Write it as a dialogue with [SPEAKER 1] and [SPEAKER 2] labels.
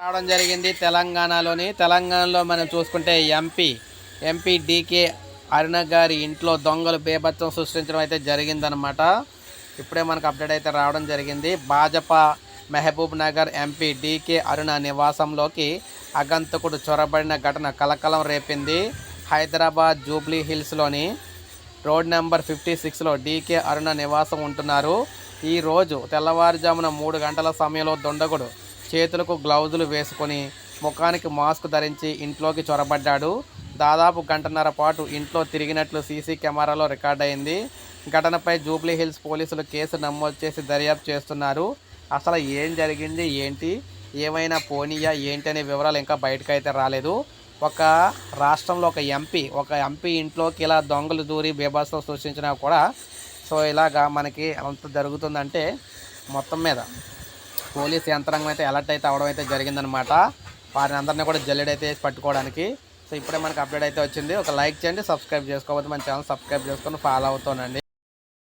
[SPEAKER 1] రావడం జరిగింది తెలంగాణలోని. తెలంగాణలో మనం చూసుకుంటే ఎంపీ ఎంపీ డీకే అరుణ గారి ఇంట్లో దొంగలు బేభత్సం సృష్టించడం అయితే జరిగిందనమాట ఇప్పుడే మనకు అప్డేట్ అయితే రావడం జరిగింది. భాజపా మెహబూబ్ నగర్ ఎంపీ డీకే అరుణ నివాసంలోకి అగంతకుడు చొరబడిన ఘటన కలకలం రేపింది. హైదరాబాద్ జూబ్లీ హిల్స్లోని రోడ్ నెంబర్ ఫిఫ్టీ సిక్స్లో డీకే అరుణ నివాసం ఉంటున్నారు. ఈ రోజు తెల్లవారుజామున మూడు గంటల సమయంలో దొండగుడు చేతులకు గ్లౌజులు వేసుకొని ముఖానికి మాస్క్ ధరించి ఇంట్లోకి చొరబడ్డాడు. దాదాపు గంటన్నర పాటు ఇంట్లో తిరిగినట్లు సీసీ కెమెరాలో రికార్డ్ అయింది. ఘటనపై జూబ్లీ హిల్స్ పోలీసులు కేసు నమోదు చేసి దర్యాప్తు చేస్తున్నారు. అసలు ఏం జరిగింది ఏంటి ఏమైనా పోనీయా ఏంటి అనే వివరాలు ఇంకా బయటకు అయితే రాలేదు. ఒక రాష్ట్రంలో ఒక ఎంపీ ఒక ఎంపీ ఇంట్లోకి ఇలా దొంగలు దూరి బీభత్సం సృష్టించినా కూడా సో ఇలాగా మనకి అంత జరుగుతుందంటే మొత్తం మీద పోలీస్ యంత్రాంగం అయితే అలర్ట్ అయితే అవడం అయితే జరిగిందనమాట వారిని అందరినీ కూడా జల్లెడ్ వేసి పట్టుకోవడానికి. సో ఇప్పుడే మనకి అప్డేట్ అయితే వచ్చింది. ఒక లైక్ చేయండి సబ్స్క్రైబ్ చేసుకోకపోతే మన ఛానల్ సబ్స్క్రైబ్ చేసుకొని ఫాలో అవుతానండి